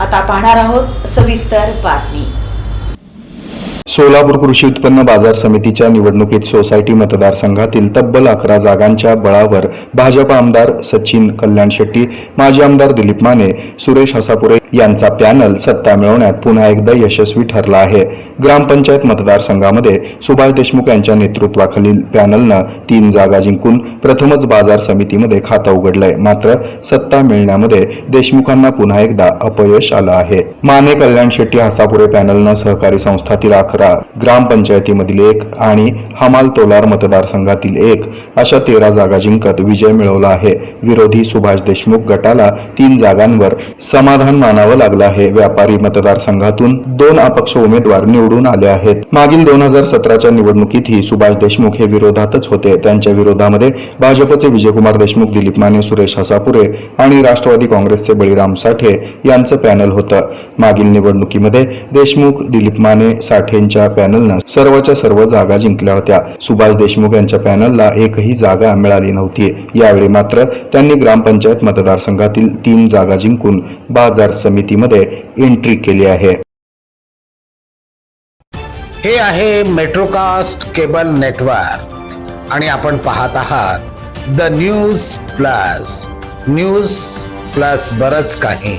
आता पाहणार आहोत सविस्तर बातमी. सोलापूर कृषी उत्पन्न बाजार समितीच्या निवडणुकीत सोसायटी मतदारसंघातील तब्बल अकरा जागांच्या बळावर भाजप आमदार सचिन कल्याण शेट्टी माजी आमदार दिलीप माने सुरेश हसापुरे यांचा पॅनल सत्ता मिळवण्यात पुन्हा एकदा यशस्वी ठरला आहे. ग्रामपंचायत मतदारसंघामध्ये सुभाष देशमुख यांच्या नेतृत्वाखालील पॅनलनं तीन जागा जिंकून प्रथमच बाजार समितीमध्ये खातं उघडलंय. मात्र सत्ता मिळण्यामध्ये देशमुखांना पुन्हा एकदा अपयश आलं आहे. माने कल्याण शेट्टी हसापुरे पॅनलनं सहकारी संस्थातील अकरा ग्रामपंचायतीमधील एक आणि हमाल तोलार मतदारसंघातील एक अशा तेरा जागा जिंकत विजय मिळवला आहे. विरोधी सुभाष देशमुख गटाला तीन जागांवर समाधान मान मानावं लागलं आहे. व्यापारी मतदारसंघातून दोन अपक्ष उमेदवार निवडून आले आहेत. मागील दोन हजार सतराच्या निवडणुकीतही सुभाष देशमुख हे विरोधातच होते. त्यांच्या विरोधामध्ये भाजपचे विजयकुमार देशमुख दिलीप माने सुरेश हसापुरे आणि राष्ट्रवादी काँग्रेसचे बळीराम साठे यांचं पॅनल होतं. मागील निवडणुकीमध्ये देशमुख दिलीप माने साठेंच्या पॅनलनं सर्वच्या सर्व जागा जिंकल्या होत्या. सुभाष देशमुख यांच्या पॅनलला एकही जागा मिळाली नव्हती. यावेळी मात्र त्यांनी ग्रामपंचायत मतदारसंघातील तीन जागा जिंकून बाजार समितीमध्ये एंट्री केली आहे. हे आहे मेट्रोकास्ट केबल नेटवर्क आणि आपण पाहत आहात the news plus news plus बरच काही.